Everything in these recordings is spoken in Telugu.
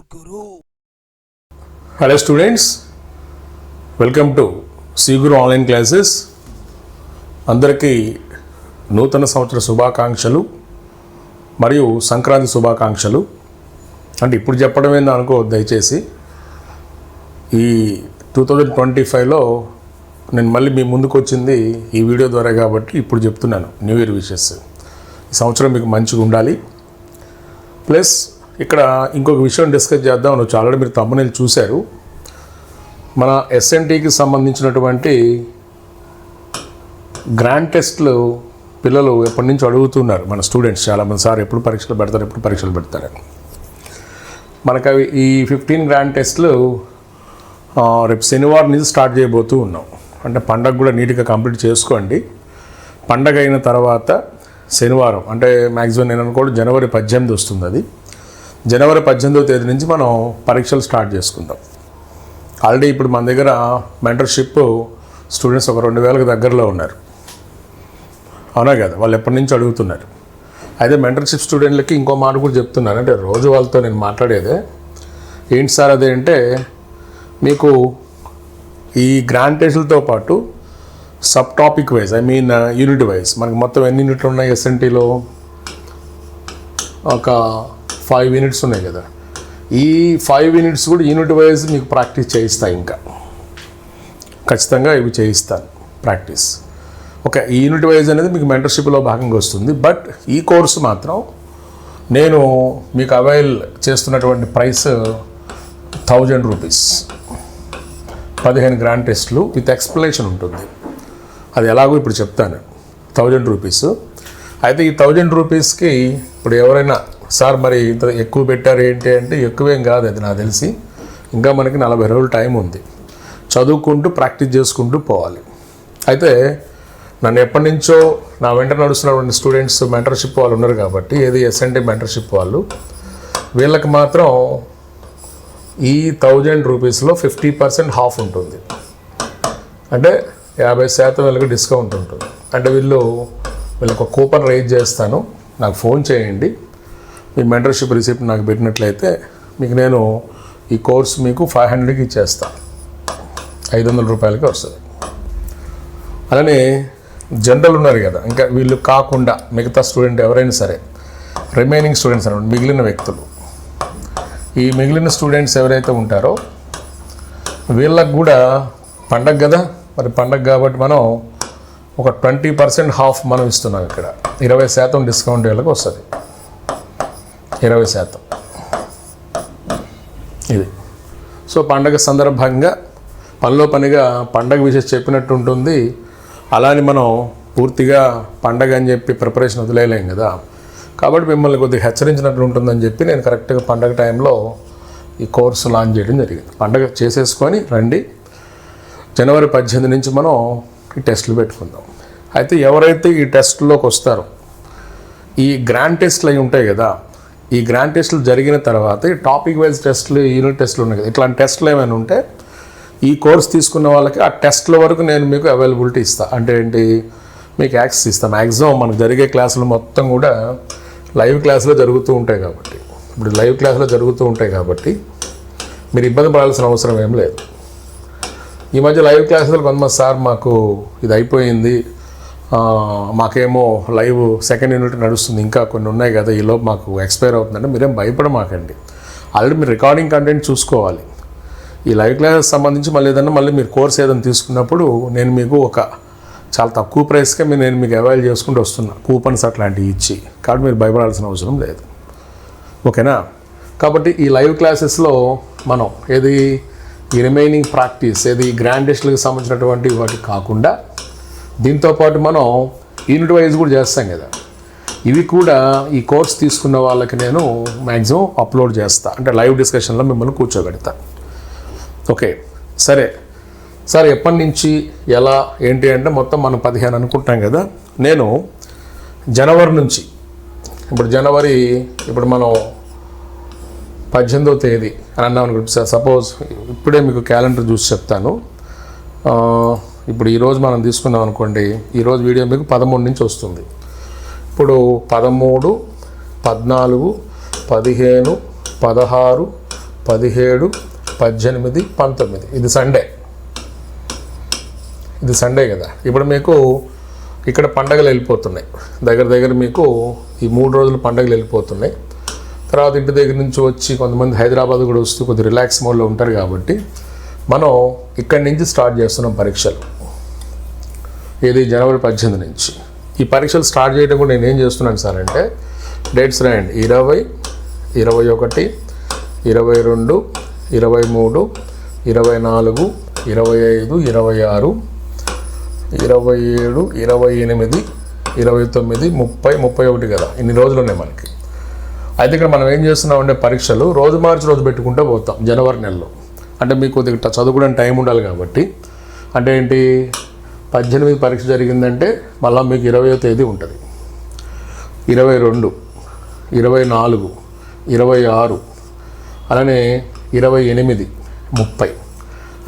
Guru. Hello students welcome to సీగురు ఆన్లైన్ క్లాసెస్ అందరికీ నూతన సంవత్సర శుభాకాంక్షలు మరియు సంక్రాంతి శుభాకాంక్షలు. అంటే ఇప్పుడు చెప్పడం ఏందో అనుకో దయచేసి. ఈ టూ థౌజండ్ ట్వంటీ ఫైవ్లో నేను మళ్ళీ మీ ముందుకు వచ్చింది ఈ వీడియో ద్వారా కాబట్టి ఇప్పుడు చెప్తున్నాను న్యూ ఇయర్ విషెస్ ఈ సంవత్సరం మీకు మంచిగా ఉండాలి. ప్లస్ ఇక్కడ ఇంకొక విషయం డిస్కస్ చేద్దాం. నువ్వు ఆల్రెడీ మీరు తమ్మునేలు చూశారు. మన ఎస్ఎన్టీకి సంబంధించినటువంటి గ్రాండ్ టెస్ట్లు పిల్లలు ఎప్పటి నుంచి అడుగుతున్నారు. మన స్టూడెంట్స్ చాలామంది సార్ ఎప్పుడు పరీక్షలు పెడతారు? ఎప్పుడు పరీక్షలు పెడతారు? మనకు అవి ఈ ఫిఫ్టీన్ గ్రాండ్ టెస్ట్లు రేపు శనివారం నుంచి స్టార్ట్ చేయబోతూ ఉన్నాం. అంటే పండగ కూడా నీట్గా కంప్లీట్ చేసుకోండి. పండగ అయిన తర్వాత శనివారం అంటే మ్యాక్సిమం నేను అనుకోవడం జనవరి పద్దెనిమిది వస్తుంది అది. జనవరి పద్దెనిమిదవ తేదీ నుంచి మనం పరీక్షలు స్టార్ట్ చేసుకుందాం ఆల్రెడీ ఇప్పుడు మన దగ్గర మెంటర్షిప్ స్టూడెంట్స్ ఒక రెండు వేలకు దగ్గరలో ఉన్నారు. అవునా కదా? వాళ్ళు ఎప్పటి నుంచి అడుగుతున్నారు. అయితే మెంటర్షిప్ స్టూడెంట్లకి ఇంకో మాట కూడా చెప్తున్నాను. అంటే రోజు వాళ్ళతో నేను మాట్లాడేదే ఏంటి సార్ అదే అంటే మీకు ఈ గ్రాంటేషన్తో పాటు sub topic wise I mean unit wise మనకి మొత్తం ఎన్ని యూనిట్లు ఉన్నాయి ఎస్ఎన్టీలో ఒక ఫైవ్ యూనిట్స్ ఉన్నాయి కదా. ఈ ఫైవ్ యూనిట్స్ కూడా యూనిట్ వైజ్ మీకు ప్రాక్టీస్ చేయిస్తాయి ఇంకా. ఖచ్చితంగా ఇవి చేయిస్తాను ప్రాక్టీస్ ఓకే ఈ యూనిట్ వైజ్ అనేది మీకు మెంటర్షిప్లో భాగంగా వస్తుంది. బట్ ఈ కోర్సు మాత్రం నేను మీకు అవైల్ చేస్తున్నటువంటి ప్రైస్ థౌజండ్ రూపీస్ పదిహేను గ్రాండ్ టెస్ట్లు విత్ ఎక్స్ప్లెనేషన్ ఉంటుంది. అది ఎలాగో ఇప్పుడు చెప్తాను. థౌజండ్ రూపీస్ అయితే ఈ థౌజండ్ రూపీస్కి ఇప్పుడు ఎవరైనా సార్ మరి ఇంత ఎక్కువ పెట్టారు ఏంటి అంటే ఎక్కువేం కాదు అది నాకు తెలిసి. ఇంకా మనకి నలభై రోజులు టైం ఉంది. చదువుకుంటూ ప్రాక్టీస్ చేసుకుంటూ పోవాలి. అయితే నన్ను ఎప్పటి నుంచో నా వెంట నడుస్తున్నటువంటి స్టూడెంట్స్ మెంటర్షిప్ వాళ్ళు ఉన్నారు కాబట్టి ఏది ఎస్ఎన్టీ మెంటర్షిప్ వాళ్ళు వీళ్ళకి మాత్రం ఈ థౌజండ్ రూపీస్లో ఫిఫ్టీ పర్సెంట్ హాఫ్ ఉంటుంది. అంటే యాభై శాతం వీళ్ళకి డిస్కౌంట్ ఉంటుంది. అంటే వీళ్ళు వీళ్ళకి ఒక కూపన్ రైజ్ చేస్తాను. నాకు ఫోన్ చేయండి. మీ మెంటర్షిప్ రిసిప్ట్ నాకు పెట్టినట్లయితే మీకు నేను ఈ కోర్స్ మీకు ఫైవ్ హండ్రెడ్కి ఇచ్చేస్తాను ఐదు వందల రూపాయలకి వస్తుంది. అలానే జనరల్ ఉన్నారు కదా ఇంకా వీళ్ళు కాకుండా మిగతా స్టూడెంట్ ఎవరైనా సరే రిమైనింగ్ స్టూడెంట్స్ అనమాట మిగిలిన వ్యక్తులు. ఈ మిగిలిన స్టూడెంట్స్ ఎవరైతే ఉంటారో వీళ్ళకు కూడా పండగ కదా మరి పండగ కాబట్టి మనం ఒక ట్వంటీ పర్సెంట్ హాఫ్ మనం ఇస్తున్నాం ఇక్కడ. ఇరవై శాతం డిస్కౌంట్ వీళ్ళకి వస్తుంది. ఇరవై శాతం. ఇది. సో పండగ సందర్భంగా పనిలో పనిగా పండగ విషయం చెప్పినట్టు ఉంటుంది. అలానే మనం పూర్తిగా పండగ అని చెప్పి ప్రిపరేషన్ వదిలేయలేం కదా. కాబట్టి మిమ్మల్ని కొద్దిగా హెచ్చరించినట్టు ఉంటుందని చెప్పి నేను కరెక్ట్గా పండగ టైంలో ఈ కోర్సు లాంచ్ చేయడం జరిగింది. పండగ చేసేసుకొని రండి. జనవరి పద్దెనిమిది నుంచి మనం ఈ టెస్టులు పెట్టుకుందాం. అయితే ఎవరైతే ఈ టెస్ట్లోకి వస్తారో ఈ గ్రాండ్ టెస్ట్లు అవి ఉంటాయి కదా ఈ గ్రాండ్ టెస్టులు జరిగిన తర్వాత ఈ టాపిక్ వైజ్ టెస్టులు యూనిట్ టెస్టులు ఉన్నాయి కదా. ఇట్లాంటి టెస్టులు ఏమైనా ఉంటే ఈ కోర్స్ తీసుకున్న వాళ్ళకి ఆ టెస్ట్ల వరకు నేను మీకు అవైలబిలిటీ ఇస్తాను అంటే ఏంటి? మీకు యాక్సెస్ ఇస్తాను మ్యాక్సిమం మనకు జరిగే క్లాసులు మొత్తం కూడా లైవ్ క్లాసులో జరుగుతూ ఉంటాయి కాబట్టి. ఇప్పుడు లైవ్ క్లాసులో జరుగుతూ ఉంటాయి కాబట్టి మీరు ఇబ్బంది పడాల్సిన అవసరం ఏం లేదు. ఈ మధ్య లైవ్ క్లాసులు కొంతమంది సార్ మాకు ఇది అయిపోయింది. మాకేమో లైవ్ సెకండ్ యూనిట్ నడుస్తుంది. ఇంకా కొన్ని ఉన్నాయి కదా ఈలోపు మాకు ఎక్స్పైర్ అవుతుందంటే మీరేం భయపడమాకండి. ఆల్రెడీ మీరు రికార్డింగ్ కంటెంట్ చూసుకోవాలి. ఈ లైవ్ క్లాసెస్ సంబంధించి మళ్ళీ ఏదన్నా మళ్ళీ మీరు కోర్స్ ఏదైనా తీసుకున్నప్పుడు నేను మీకు ఒక చాలా తక్కువ ప్రైస్కే మీరు నేను మీకు అవైల్ చేసుకుంటూ వస్తున్నా. కూపన్స్ అట్లాంటివి ఇచ్చి. కాబట్టి మీరు భయపడాల్సిన అవసరం లేదు. ఓకేనా? కాబట్టి ఈ లైవ్ క్లాసెస్లో మనం ఏది ఈ రిమైనింగ్ ప్రాక్టీస్ ఏది గ్రాండ్ టెస్ట్లకు సంబంధించినటువంటి వాటి కాకుండా దీంతోపాటు మనం యూనిట్ వైజ్ కూడా చేస్తాం కదా. ఇవి కూడా ఈ కోర్స్ తీసుకున్న వాళ్ళకి నేను మ్యాక్సిమం అప్లోడ్ చేస్తా. అంటే లైవ్ డిస్కషన్లో మిమ్మల్ని కూర్చోబెడతా. ఓకే. సరే. సార్ ఎప్పటి నుంచి ఎలా ఏంటి అంటే మొత్తం మనం పదిహేను అనుకుంటాం కదా. నేను జనవరి నుంచి ఇప్పుడు జనవరి ఇప్పుడు మనం పద్దెనిమిదవ తేదీ అని అన్నాం అనుకుంటే. సార్ సపోజ్ ఇప్పుడే మీకు క్యాలెండర్ చూసి చెప్తాను. ఇప్పుడు ఈరోజు మనం తీసుకున్నాం అనుకోండి ఈరోజు వీడియో మీకు పదమూడు నుంచి వస్తుంది. ఇప్పుడు పదమూడు పద్నాలుగు పదిహేను పదహారు పదిహేడు పద్దెనిమిది పంతొమ్మిది. ఇది సండే. ఇది సండే కదా. ఇప్పుడు మీకు ఇక్కడ పండగలు వెళ్ళిపోతున్నాయి. దగ్గర దగ్గర మీకు ఈ మూడు రోజులు పండగలు వెళ్ళిపోతున్నాయి. తర్వాత ఇంటి దగ్గర నుంచి వచ్చి కొంతమంది హైదరాబాద్ కూడా వస్తూ కొద్దిగా రిలాక్స్ మోడ్లో ఉంటారు కాబట్టి మనం ఇక్కడి నుంచి స్టార్ట్ చేస్తున్నాం పరీక్షలు. ఇది జనవరి పద్దెనిమిది నుంచి. ఈ పరీక్షలు స్టార్ట్ చేయడం కూడా నేను ఏం చేస్తున్నాను సార్ అంటే డేట్స్ రాయండి. ఇరవై ఇరవై ఒకటి ఇరవై రెండు ఇరవై మూడు ఇరవై నాలుగు ఇరవై ఐదు ఇరవై ఆరు ఇరవై ఏడు ఇరవై ఎనిమిది ఇరవై తొమ్మిది ముప్పై ముప్పై ఒకటి కదా. ఇన్ని రోజులు ఉన్నాయి మనకి. అయితే ఇక్కడ మనం ఏం చేస్తున్నాం అంటే పరీక్షలు రోజు మార్చి రోజు పెట్టుకుంటూ పోతాం జనవరి నెలలో. అంటే మీకు కొద్దిగా చదువుకోవడానికి టైం ఉండాలి కాబట్టి. అంటే ఏంటి? పద్దెనిమిది పరీక్ష జరిగిందంటే మళ్ళీ మీకు ఇరవయో తేదీ ఉంటుంది. ఇరవై రెండు ఇరవై నాలుగు ఇరవై ఆరు అలానే ఇరవై ఎనిమిది ముప్పై.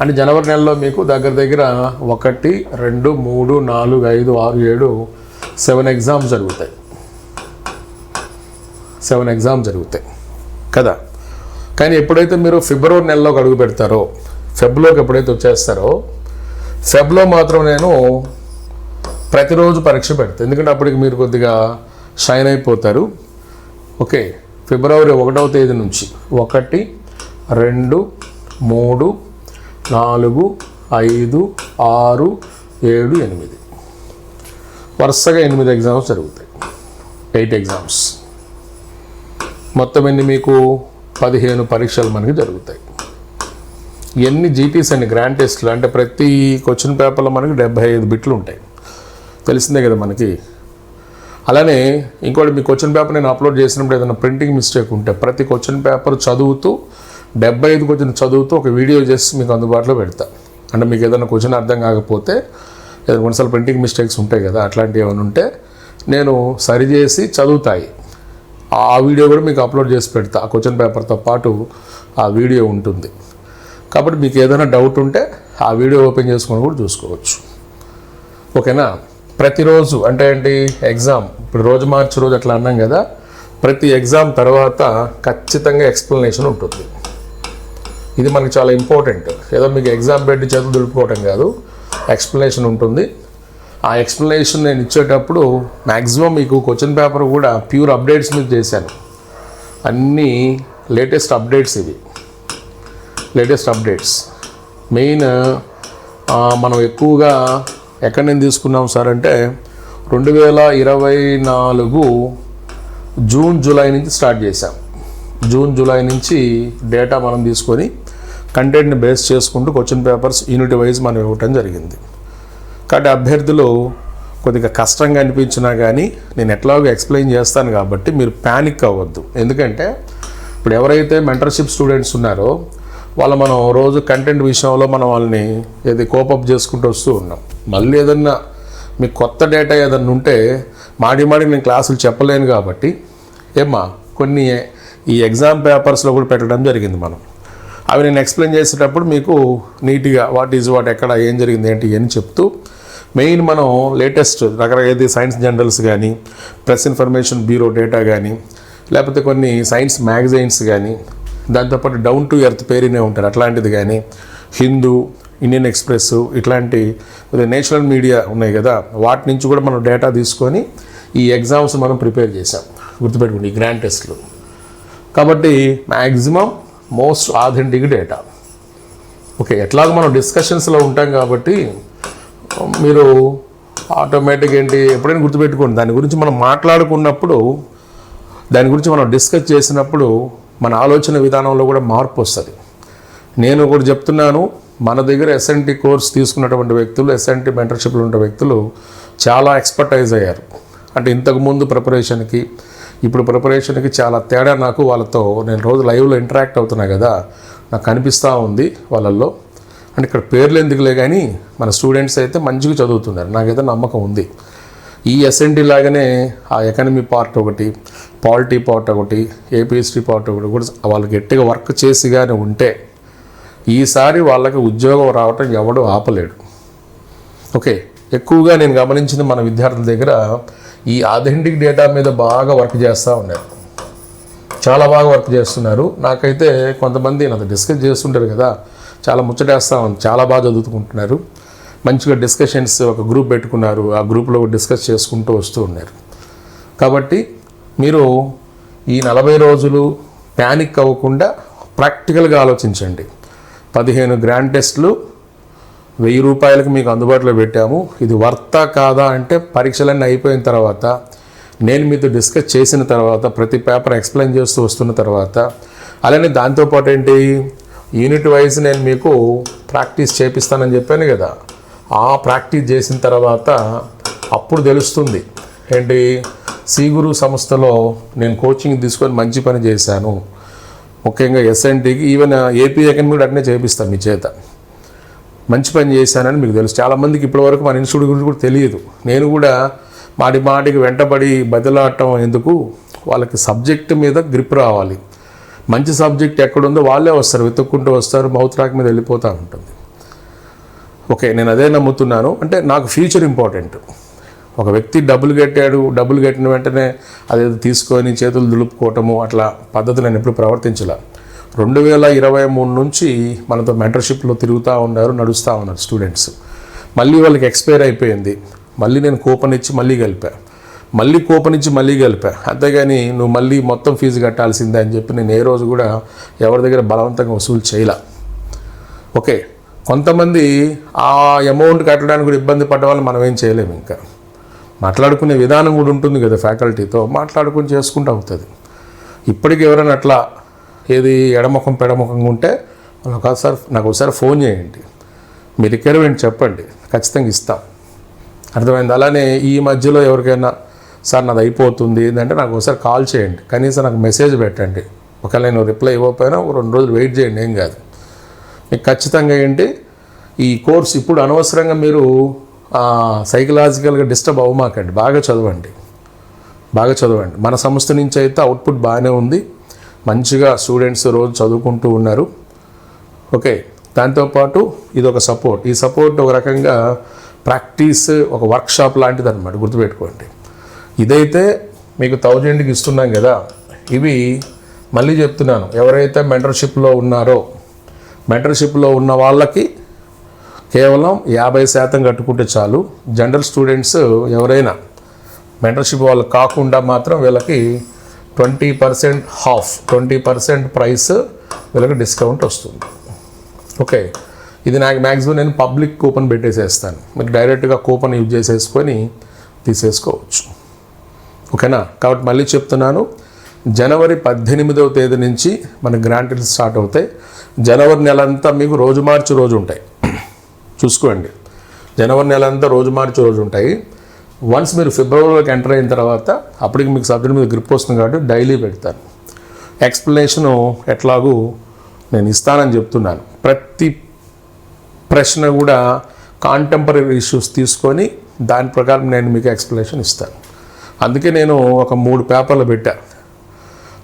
అంటే జనవరి నెలలో మీకు దగ్గర దగ్గర ఒకటి రెండు మూడు నాలుగు ఐదు ఆరు ఏడు సెవెన్ ఎగ్జామ్స్ జరుగుతాయి. సెవెన్ ఎగ్జామ్స్ జరుగుతాయి. కదా? కానీ ఎప్పుడైతే మీరు ఫిబ్రవరి నెలలోకి అడుగు పెడతారో ఫెబ్లోకి ఎప్పుడైతే వచ్చేస్తారో సెబ్లో మాత్రం నేను ప్రతిరోజు పరీక్ష పెడతాను ఎందుకంటే అప్పటికి మీరు కొద్దిగా షైన్ అయిపోతారు. ఓకే ఫిబ్రవరి ఒకటవ తేదీ నుంచి ఒకటి రెండు మూడు నాలుగు ఐదు ఆరు ఏడు ఎనిమిది. వరుసగా ఎనిమిది ఎగ్జామ్స్ జరుగుతాయి. Eight exams. మొత్తం ఎన్ని మీకు పదిహేను పరీక్షలు మనకి జరుగుతాయి. ఎన్ని జీపీస్ అండి గ్రాండ్ టెస్ట్లు అంటే ప్రతి క్వశ్చన్ పేపర్లో మనకి డెబ్బై ఐదు బిట్లు ఉంటాయి. తెలిసిందే కదా మనకి. అలానే ఇంకోటి మీ క్వశ్చన్ పేపర్ నేను అప్లోడ్ చేసినప్పుడు ఏదైనా ప్రింటింగ్ మిస్టేక్ ఉంటే ప్రతి క్వశ్చన్ పేపర్ చదువుతూ డెబ్బై ఐదు క్వశ్చన్ చదువుతూ ఒక వీడియో చేసి మీకు అందుబాటులో పెడతా. అంటే మీకు ఏదైనా క్వశ్చన్ అర్థం కాకపోతే ఏదైనా కొన్నిసార్లు ప్రింటింగ్ మిస్టేక్స్ ఉంటాయి కదా అట్లాంటివి ఏమైనా ఉంటే నేను సరిచేసి చదువుతాయి. ఆ వీడియో కూడా మీకు అప్లోడ్ చేసి పెడతా. ఆ క్వశ్చన్ పేపర్తో పాటు ఆ వీడియో ఉంటుంది. కాబట్టి మీకు ఏదైనా డౌట్ ఉంటే ఆ వీడియో ఓపెన్ చేసుకొని కూడా చూసుకోవచ్చు. ఓకేనా? ప్రతిరోజు అంటే ఏంటి? ఎగ్జామ్ ఇప్పుడు రోజు మార్చి రోజు అట్లా అన్నాం కదా ప్రతి ఎగ్జామ్ తర్వాత ఖచ్చితంగా ఎక్స్ప్లెనేషన్ ఉంటుంది. ఇది మనకి చాలా ఇంపార్టెంట్ ఏదో మీకు ఎగ్జామ్ పెట్టి చదువు దులుపుకోవటం కాదు ఎక్స్ప్లెనేషన్ ఉంటుంది. ఆ ఎక్స్ప్లెనేషన్ నేను ఇచ్చేటప్పుడు మ్యాక్సిమం మీకు క్వశ్చన్ పేపర్ కూడా ప్యూర్ అప్డేట్స్ మీద చేశాను. అన్నీ లేటెస్ట్ అప్డేట్స్ ఇవి. Latest updates. మెయిన్ మనం ఎక్కువగా ఎక్కడి నుంచి తీసుకున్నాం సార్ అంటే రెండు వేల ఇరవై నాలుగు జూన్ జూలై నుంచి స్టార్ట్ చేశాం. జూన్ జూలై నుంచి డేటా మనం తీసుకొని కంటెంట్ని బేస్ చేసుకుంటూ క్వశ్చన్ పేపర్స్ యూనిట్ వైజ్ మనం ఇవ్వటం జరిగింది. కాబట్టి అభ్యర్థులు కొద్దిగా కష్టంగా అనిపించినా కానీ నేను ఎట్లాగో ఎక్స్ప్లెయిన్ చేస్తాను కాబట్టి మీరు ప్యానిక్ అవ్వద్దు. ఎందుకంటే ఇప్పుడు ఎవరైతే మెంటర్షిప్ స్టూడెంట్స్ ఉన్నారో వాళ్ళు మనం రోజు కంటెంట్ విషయంలో మనం వాళ్ళని ఏది కోపప్ చేసుకుంటూ వస్తూ ఉన్నాం. మళ్ళీ ఏదన్నా మీకు కొత్త డేటా ఏదన్నా ఉంటే మాడి మాడి నేను క్లాసులు చెప్పలేను కాబట్టి ఏమ్మా కొన్ని ఈ ఎగ్జామ్ పేపర్స్లో కూడా పెట్టడం జరిగింది మనం. అవి నేను ఎక్స్ప్లెయిన్ చేసేటప్పుడు మీకు నీట్గా వాట్ ఈజ్ వాట్ ఎక్కడ ఏం జరిగింది ఏంటి అని చెప్తూ మెయిన్ మనం లేటెస్ట్ రకరకాల ఏది సైన్స్ జనరల్స్ కానీ ప్రెస్ ఇన్ఫర్మేషన్ బ్యూరో డేటా కానీ లేకపోతే కొన్ని సైన్స్ మ్యాగజైన్స్ కానీ దాంతోపాటు డౌన్ టు ఎర్త్ పేరునే ఉంటారు. అట్లాంటిది కానీ హిందూ ఇండియన్ ఎక్స్ప్రెస్ ఇట్లాంటి నేషనల్ మీడియా ఉన్నాయి కదా వాటి నుంచి కూడా మనం డేటా తీసుకొని ఈ ఎగ్జామ్స్ మనం ప్రిపేర్ చేసాం గుర్తుపెట్టుకోండి ఈ గ్రాండ్ టెస్ట్లు. కాబట్టి maximum most authentic data. Okay ఎట్లాగో మనం డిస్కషన్స్లో ఉంటాం కాబట్టి మీరు ఆటోమేటిక్ ఏంటి ఎప్పుడైనా గుర్తుపెట్టుకోండి. దాని గురించి మనం మాట్లాడుకున్నప్పుడు దాని గురించి మనం డిస్కస్ చేసినప్పుడు మన ఆలోచన విధానంలో కూడా మార్పు వస్తుంది. నేను కూడా చెప్తున్నాను మన దగ్గర ఎస్ఎన్టీ కోర్స్ తీసుకున్నటువంటి వ్యక్తులు ఎస్ఎన్టీ మెంటర్షిప్లో ఉన్న వ్యక్తులు చాలా ఎక్స్పర్టైజ్ అయ్యారు. అంటే ఇంతకుముందు ప్రిపరేషన్కి ఇప్పుడు ప్రిపరేషన్కి చాలా తేడా నాకు వాళ్ళతో నేను రోజు లైవ్లో ఇంటరాక్ట్ అవుతున్నా కదా నాకు కనిపిస్తూ ఉంది వాళ్ళల్లో. అంటే ఇక్కడ పేర్లు ఎందుకులే కానీ మన స్టూడెంట్స్ అయితే మంచిగా చదువుతున్నారు. నాకైతే నమ్మకం ఉంది. ఈ ఎస్ఎన్టీ లాగానే ఆ ఎకనమీ పార్ట్ ఒకటి పాలిటీ పార్ట్ ఒకటి ఏపీఎస్టీ పార్ట్ ఒకటి కూడా వాళ్ళు గట్టిగా వర్క్ చేసి కానీ ఉంటే ఈసారి వాళ్ళకి ఉద్యోగం రావటం ఎవడు ఆపలేడు. ఓకే ఎక్కువగా నేను గమనించిన మన విద్యార్థుల దగ్గర ఈ అథెంటిక్ డేటా మీద బాగా వర్క్ చేస్తూ ఉన్నారు. చాలా బాగా వర్క్ చేస్తున్నారు. నాకైతే కొంతమంది నాతో డిస్కస్ చేస్తుంటారు కదా చాలా ముచ్చటేస్తా ఉంది చాలా బాగా చదువుకుంటున్నారు. మంచిగా డిస్కషన్స్ ఒక గ్రూప్ పెట్టుకున్నారు. ఆ గ్రూప్లో డిస్కస్ చేసుకుంటూ వస్తూ ఉన్నారు. కాబట్టి మీరు ఈ నలభై రోజులు ప్యానిక్ అవ్వకుండా ప్రాక్టికల్గా ఆలోచించండి. పదిహేను గ్రాండ్ టెస్ట్లు వెయ్యి రూపాయలకు మీకు అందుబాటులో పెట్టాము. ఇది వర్తా కాదా అంటే పరీక్షలన్నీ అయిపోయిన తర్వాత నేను మీతో డిస్కస్ చేసిన తర్వాత ప్రతి పేపర్ ఎక్స్ప్లెయిన్ చేస్తూ వస్తున్న తర్వాత అలానే దాంతోపాటు ఏంటి? యూనిట్ వైజ్ నేను మీకు ప్రాక్టీస్ చేపిస్తానని చెప్పాను కదా. ఆ ప్రాక్టీస్ చేసిన తర్వాత అప్పుడు తెలుస్తుంది ఏంటి సీగురు సంస్థలో నేను కోచింగ్ తీసుకొని మంచి పని చేశాను. ముఖ్యంగా ఎస్ఎన్టీకి ఈవెన్ ఏపీ అకాడమీ కూడా అట్నే చేపిస్తాను మీ చేత. మంచి పని చేశానని మీకు తెలుసు. చాలామందికి ఇప్పటివరకు మన ఇన్స్టిట్యూట్ గురించి కూడా తెలియదు. నేను కూడా మాటి మాటికి వెంటబడి బదిలాడటం ఎందుకు? వాళ్ళకి సబ్జెక్ట్ మీద గ్రిప్ రావాలి. మంచి సబ్జెక్ట్ ఎక్కడుందో వాళ్ళే వస్తారు వెతుక్కుంటూ వస్తారు మౌత్ రాక్ మీద వెళ్ళిపోతూ ఉంటుంది. ఓకే నేను అదే నమ్ముతున్నాను. అంటే నాకు ఫ్యూచర్ ఇంపార్టెంట్ ఒక వ్యక్తి డబ్బులు కట్టాడు డబ్బులు కట్టిన వెంటనే అదేదో తీసుకొని చేతులు దులుపుకోవటము అట్లా పద్ధతి నేను ఎప్పుడు ప్రవర్తించలే. రెండు వేల ఇరవై మూడు నుంచి మనతో మెంటర్షిప్లో తిరుగుతూ ఉన్నారు నడుస్తూ ఉన్నారు స్టూడెంట్స్ మళ్ళీ వాళ్ళకి ఎక్స్పైర్ అయిపోయింది. మళ్ళీ నేను కూపన్ ఇచ్చి మళ్ళీ కలిపా. మళ్ళీ కూపన్ ఇచ్చి మళ్ళీ కలిపా. అంతేగాని నువ్వు మళ్ళీ మొత్తం ఫీజు కట్టాల్సిందే అని చెప్పి నేను ఏ రోజు కూడా ఎవరి దగ్గర బలవంతంగా వసూలు చేయలే. ఓకే కొంతమంది ఆ అమౌంట్ కట్టడానికి కూడా ఇబ్బంది పడ్డ వాళ్ళు మనం ఏం చేయలేము ఇంకా. మాట్లాడుకునే విధానం కూడా ఉంటుంది కదా ఫ్యాకల్టీతో మాట్లాడుకుని చేసుకుంటూ అవుతుంది. ఇప్పటికి ఎవరైనా అట్లా ఏది ఎడముఖం పెడముఖంగా ఉంటే వాళ్ళు ఒకసారి నాకు ఒకసారి ఫోన్ చేయండి. మీ రిక్వైర్మెంట్ చెప్పండి. ఖచ్చితంగా ఇస్తాం. అర్థమైంది? అలానే ఈ మధ్యలో ఎవరికైనా సార్ నాది అయిపోతుంది. ఏంటంటే నాకు ఒకసారి కాల్ చేయండి. కనీసం నాకు మెసేజ్ పెట్టండి. ఒకవేళ నేను రిప్లై ఇవ్వకపోయినా ఒక రెండు రోజులు వెయిట్ చేయండి ఏం కాదు. మీకు ఖచ్చితంగా ఏంటి? ఈ కోర్స్ ఇప్పుడు అనవసరంగా మీరు సైకలాజికల్గా డిస్టర్బ్ అవ్వమాకండి. బాగా చదవండి. బాగా చదవండి. మన సంస్థ నుంచి అయితే అవుట్పుట్ బాగానే ఉంది. మంచిగా స్టూడెంట్స్ రోజు చదువుకుంటూ ఉన్నారు. ఓకే. దాంతోపాటు ఇది ఒక సపోర్ట్ ఈ సపోర్ట్ ఒక రకంగా ప్రాక్టీస్ ఒక వర్క్షాప్ లాంటిది అనమాట గుర్తుపెట్టుకోండి. ఇదైతే మీకు థౌజండ్కి ఇస్తున్నాం కదా. ఇవి మళ్ళీ చెప్తున్నాను. ఎవరైతే మెంటర్షిప్లో ఉన్నారో మెంటర్షిప్లో ఉన్న వాళ్ళకి కేవలం యాభై శాతం కట్టుకుంటే చాలు. జనరల్ స్టూడెంట్స్ ఎవరైనా మెంటర్షిప్ వాళ్ళు కాకుండా మాత్రం వీళ్ళకి twenty percent half twenty percent price వీళ్ళకి డిస్కౌంట్ వస్తుంది. ఓకే ఇది నాకు మ్యాక్సిమం నేను పబ్లిక్ కూపన్ పెట్టేసేస్తాను. మీరు డైరెక్ట్గా కూపన్ యూజ్ చేసేసుకొని తీసేసుకోవచ్చు. ఓకేనా కాబట్టి మళ్ళీ చెప్తున్నాను. జనవరి పద్దెనిమిదవ తేదీ నుంచి మన గ్రాంటీలు స్టార్ట్ అవుతాయి. జనవరి నెల అంతా మీకు రోజు మార్చి రోజు ఉంటాయి. చూసుకోండి. జనవరి నెల అంతా రోజు మార్చి రోజు ఉంటాయి. వన్స్ మీరు ఫిబ్రవరిలోకి ఎంటర్ అయిన తర్వాత అప్పటికి మీకు సబ్జెక్ట్ మీద గ్రిప్ వస్తుంది కాబట్టి డైలీ పెడతాను. ఎక్స్ప్లెనేషను ఎట్లాగూ నేను ఇస్తానని చెప్తున్నాను. ప్రతి ప్రశ్న కూడా కాంటెంపరీ ఇష్యూస్ తీసుకొని దాని ప్రకారం నేను మీకు ఎక్స్ప్లెనేషన్ ఇస్తాను. అందుకే నేను ఒక మూడు పేపర్లు పెట్టా.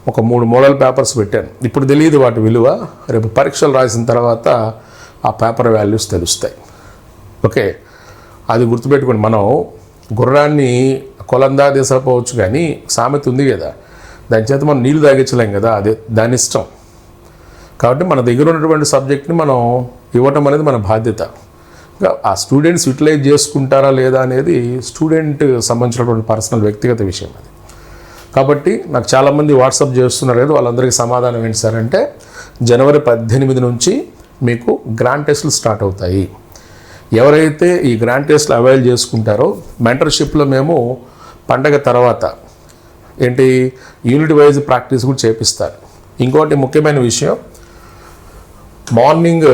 ఒక మూడు మోడల్ పేపర్స్ పెట్టాను. ఇప్పుడు తెలియదు వాటి విలువ. రేపు పరీక్షలు రాసిన తర్వాత ఆ పేపర్ వాల్యూస్ తెలుస్తాయి. ఓకే? అది గుర్తుపెట్టుకోండి. మనం గుర్రాన్ని కొలందా తీసకపోవచ్చు కానీ సామెత ఉంది కదా. దాని చేత మనం నీళ్ళు తాగించలేం కదా. అదే దాని ఇష్టం. కాబట్టి మన దగ్గర ఉన్నటువంటి సబ్జెక్ట్ని మనం ఇవ్వటం అనేది మన బాధ్యత. ఇంకా ఆ స్టూడెంట్స్ యూటిలైజ్ చేసుకుంటారా లేదా అనేది స్టూడెంట్ సంబంధించినటువంటి పర్సనల్ వ్యక్తిగత విషయం అది. కాబట్టి నాకు చాలామంది వాట్సాప్ చేస్తున్నారు కదా వాళ్ళందరికీ సమాధానం ఏంటి సార్ అంటే జనవరి పద్దెనిమిది నుంచి మీకు గ్రాండ్ టెస్టులు స్టార్ట్ అవుతాయి. ఎవరైతే ఈ గ్రాండ్ టెస్ట్లు అవైల్ చేసుకుంటారో మెంటర్షిప్లో మేము పండగ తర్వాత ఏంటి యూనిట్ వైజ్ ప్రాక్టీస్ కూడా చేపిస్తారు. ఇంకోటి ముఖ్యమైన విషయం మార్నింగ్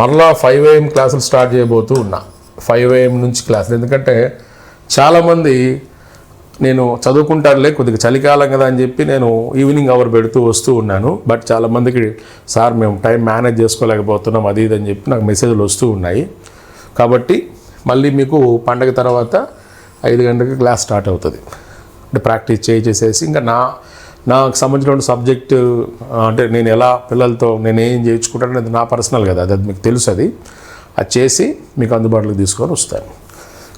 మరలా ఫైవ్ ఏఎం క్లాసులు స్టార్ట్ చేయబోతూ ఉన్నా. ఫైవ్ ఏఎం నుంచి క్లాసులు. ఎందుకంటే చాలామంది నేను చదువుకుంటానులే కొద్దిగా చలికాలం కదా అని చెప్పి నేను ఈవినింగ్ అవర్ పెడుతూ వస్తూ ఉన్నాను. బట్ చాలామందికి సార్ మేము టైం మేనేజ్ చేసుకోలేకపోతున్నాం అది ఇది అని చెప్పి నాకు మెసేజ్లు వస్తూ ఉన్నాయి. కాబట్టి మళ్ళీ మీకు పండగ తర్వాత ఐదు గంటలకు క్లాస్ స్టార్ట్ అవుతుంది. అంటే ప్రాక్టీస్ చేయి చేసేసి ఇంకా నా నాకు సంబంధించిన సబ్జెక్టు అంటే నేను ఎలా పిల్లలతో నేను ఏం చేయించుకుంటాను అనేది నా పర్సనల్ కదా అది అది మీకు తెలుసు అది. అది చేసి మీకు అందుబాటులోకి తీసుకొని వస్తాను.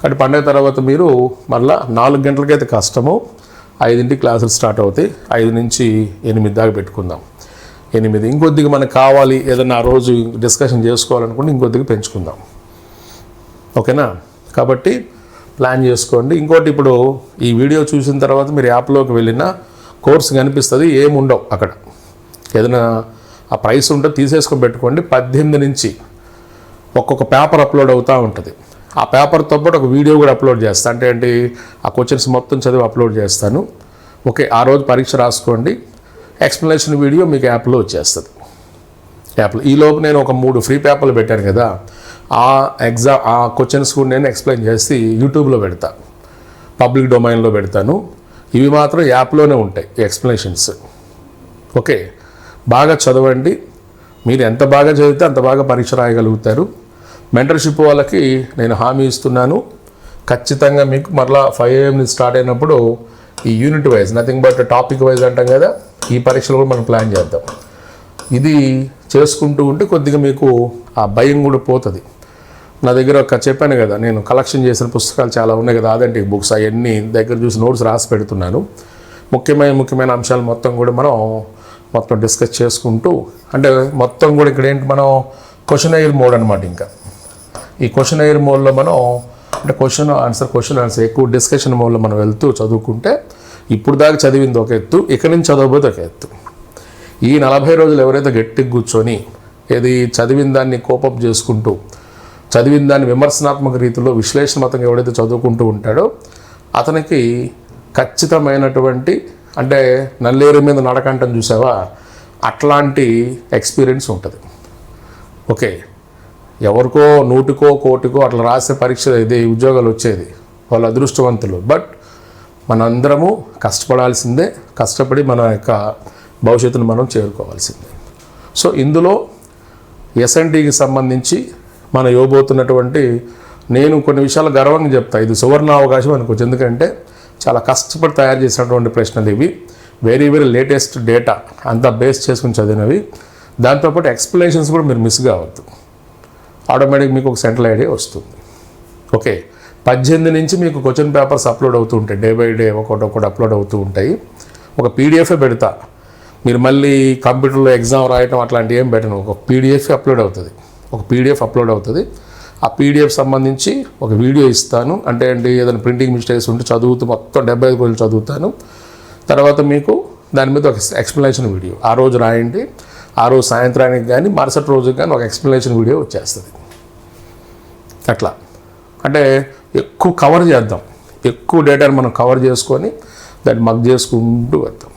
అటు పండగ తర్వాత మీరు మళ్ళా నాలుగు గంటలకైతే కష్టము. ఐదింటి క్లాసులు స్టార్ట్ అవుతాయి. ఐదు నుంచి ఎనిమిది దాకా పెట్టుకుందాం. ఎనిమిది. ఇంకొద్దిగా మనకు కావాలి ఏదైనా ఆ రోజు డిస్కషన్ చేసుకోవాలనుకుంటే ఇంకొద్దిగా పెంచుకుందాం. ఓకేనా? కాబట్టి ప్లాన్ చేసుకోండి. ఇంకోటి ఇప్పుడు ఈ వీడియో చూసిన తర్వాత మీరు యాప్లోకి వెళ్ళిన కోర్స్ కనిపిస్తుంది ఏముండవు అక్కడ. ఏదైనా ఆ ప్రైస్ ఉంటే తీసేసుకొని పెట్టుకోండి. పద్దెనిమిది నుంచి ఒక్కొక్క పేపర్ అప్లోడ్ అవుతూ ఉంటుంది. ఆ పేపర్తో పాటు ఒక వీడియో కూడా అప్లోడ్ చేస్తాను అంటే ఏంటి? ఆ క్వశ్చన్స్ మొత్తం చదివి అప్లోడ్ చేస్తాను. ఓకే ఆ రోజు పరీక్ష రాసుకోండి. ఎక్స్ప్లెనేషన్ వీడియో మీకు యాప్లో వచ్చేస్తుంది. యాప్లో ఈలోపు నేను ఒక మూడు ఫ్రీ పేపర్లు పెట్టాను కదా ఆ ఎగ్జామ్ ఆ క్వశ్చన్స్ కూడా నేను ఎక్స్ప్లెయిన్ చేసి యూట్యూబ్లో పెడతా. పబ్లిక్ డొమైన్లో పెడతాను. ఇవి మాత్రం యాప్లోనే ఉంటాయి ఎక్స్ప్లెనేషన్స్ ఓకే బాగా చదవండి. మీరు ఎంత బాగా చదివితే అంత బాగా పరీక్ష రాయగలుగుతారు. మెంటర్షిప్ వాళ్ళకి నేను హామీ ఇస్తున్నాను. ఖచ్చితంగా మీకు మరలా ఫైవ్ ఏఎం నుంచి స్టార్ట్ అయినప్పుడు ఈ unit wise nothing but topic wise అంటాం కదా ఈ పరీక్షలు కూడా మనం ప్లాన్ చేద్దాం. ఇది చేసుకుంటూ ఉంటే కొద్దిగా మీకు ఆ భయం కూడా పోతుంది. నా దగ్గర ఒక చెప్పాను కదా నేను కలెక్షన్ చేసిన పుస్తకాలు చాలా ఉన్నాయి కదా అదంటే బుక్స్ అవన్నీ దగ్గర చూసి నోట్స్ రాసి పెడుతున్నాను. ముఖ్యమైన ముఖ్యమైన అంశాలు మొత్తం కూడా మనం మొత్తం డిస్కస్ చేసుకుంటూ అంటే మొత్తం కూడా ఇక్కడ ఏంటి మనం క్వశ్చన్ ఎయిర్ మోడ్ అనమాట ఇంకా. ఈ క్వశ్చన్ ఎయిర్ మోడ్లో మనం అంటే క్వశ్చన్ ఆన్సర్ క్వశ్చన్ ఆన్సర్ ఎక్కువ డిస్కషన్ మోడ్లో మనం వెళ్తూ చదువుకుంటే ఇప్పుడు దాకా చదివింది ఒక ఎత్తు ఇక్కడి నుంచి చదవబోతే ఒక ఎత్తు. ఈ నలభై రోజులు ఎవరైతే గట్టిగా కూర్చొని ఏది చదివిన దాన్ని కోపప్ చేసుకుంటూ చదివిన దాన్ని విమర్శనాత్మక రీతిలో విశ్లేషణాత్మకంగా ఎవడైతే చదువుకుంటూ ఉంటాడో అతనికి ఖచ్చితమైనటువంటి అంటే నల్లేరు మీద నడకంటం చూసావా? అట్లాంటి ఎక్స్పీరియన్స్ ఉంటుంది. ఓకే. ఎవరికో నూటికో కోటికో అట్లా రాసే పరీక్ష ఇది ఉద్యోగాలు వచ్చేది. వాళ్ళు అదృష్టవంతులు. బట్ మనందరము కష్టపడాల్సిందే కష్టపడి మన యొక్క భవిష్యత్తును మనం చేరుకోవాల్సిందే. సో ఇందులో ఎస్ఎన్టీకి సంబంధించి మన ఇవ్వబోతున్నటువంటి నేను కొన్ని విషయాలు గర్వంగా చెప్తా. ఇది సువర్ణ అవకాశం అనుకోవచ్చు. ఎందుకంటే చాలా కష్టపడి తయారు చేసినటువంటి ప్రశ్నలు ఇవి. వెరీ వెరీ లేటెస్ట్ డేటా అంతా బేస్ చేసుకుని చదివినవి. దాంతోపాటు ఎక్స్ప్లెనేషన్స్ కూడా మీరు మిస్ కావద్దు. ఆటోమేటిక్ మీకు ఒక సెంట్రల్ ఐడియా వస్తుంది. ఓకే. పద్దెనిమిది నుంచి మీకు క్వశ్చన్ పేపర్స్ అప్లోడ్ అవుతూ ఉంటాయి. డే బై డే ఒకటి ఒకటి అప్లోడ్ అవుతూ ఉంటాయి. ఒక పీడిఎఫే పెడతా. మీరు మళ్ళీ కంప్యూటర్లో ఎగ్జామ్ రాయటం అట్లాంటివి ఏం పెట్టను. ఒక పీడిఎఫ్ అప్లోడ్ అవుతుంది. ఒక పీడిఎఫ్ అప్లోడ్ అవుతుంది. ఆ పీడిఎఫ్ సంబంధించి ఒక వీడియో ఇస్తాను. అంటే ఏంటి? ఏదైనా ప్రింటింగ్ మిస్టేక్స్ ఉంటే చదువుతూ మొత్తం డెబ్బై ఐదు రోజులు చదువుతాను. తర్వాత మీకు దాని మీద ఒక ఎక్స్ప్లెనేషన్ వీడియో ఆ రోజు రాయండి. ఆ రోజు సాయంత్రానికి కానీ మరుసటి రోజుకి కానీ ఒక ఎక్స్ప్లెనేషన్ వీడియో వచ్చేస్తుంది. అట్లా. అంటే ఎక్కువ కవర్ చేద్దాం. ఎక్కువ డేటాను మనం కవర్ చేసుకొని దాన్ని మగ్ చేసుకుంటూ వద్దాం.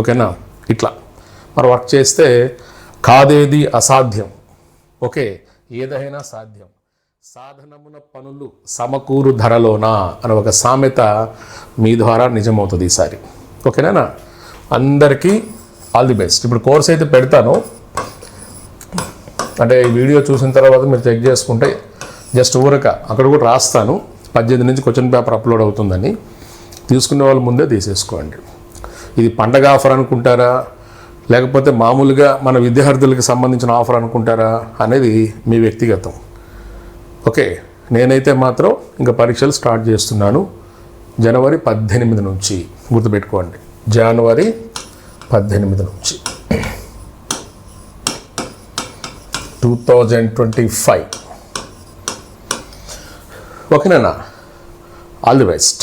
ఓకేనా? ఇట్లా. మరి వర్క్ చేస్తే కాదేది అసాధ్యం? ఓకే ఏదైనా సాధ్యం. సాధనమున పనులు సమకూరు ధరలోనా అని ఒక సామెత మీ ద్వారా నిజమవుతుంది ఈసారి. ఓకేనా? అందరికీ ఆల్ ది బెస్ట్. ఇప్పుడు కోర్స్ అయితే పెడతాను. అంటే ఈ వీడియో చూసిన తర్వాత మీరు చెక్ చేసుకుంటే జస్ట్ ఊరక అక్కడ కూడా రాస్తాను. పద్దెనిమిది నుంచి క్వశ్చన్ పేపర్ అప్లోడ్ అవుతుందని. తీసుకునే వాళ్ళు ముందే తీసేసుకోండి. ఇది పండగ ఆఫర్ అనుకుంటారా? లేకపోతే మామూలుగా మన విద్యార్థులకు సంబంధించిన ఆఫర్ అనుకుంటారా అనేది మీ వ్యక్తిగతం. ఓకే నేనైతే మాత్రం ఇంకా పరీక్షలు స్టార్ట్ చేస్తున్నాను. జనవరి పద్దెనిమిది నుంచి గుర్తుపెట్టుకోండి. జనవరి పద్దెనిమిది నుంచి. Two thousand twenty five. ఓకేనా ఆల్ ది బెస్ట్.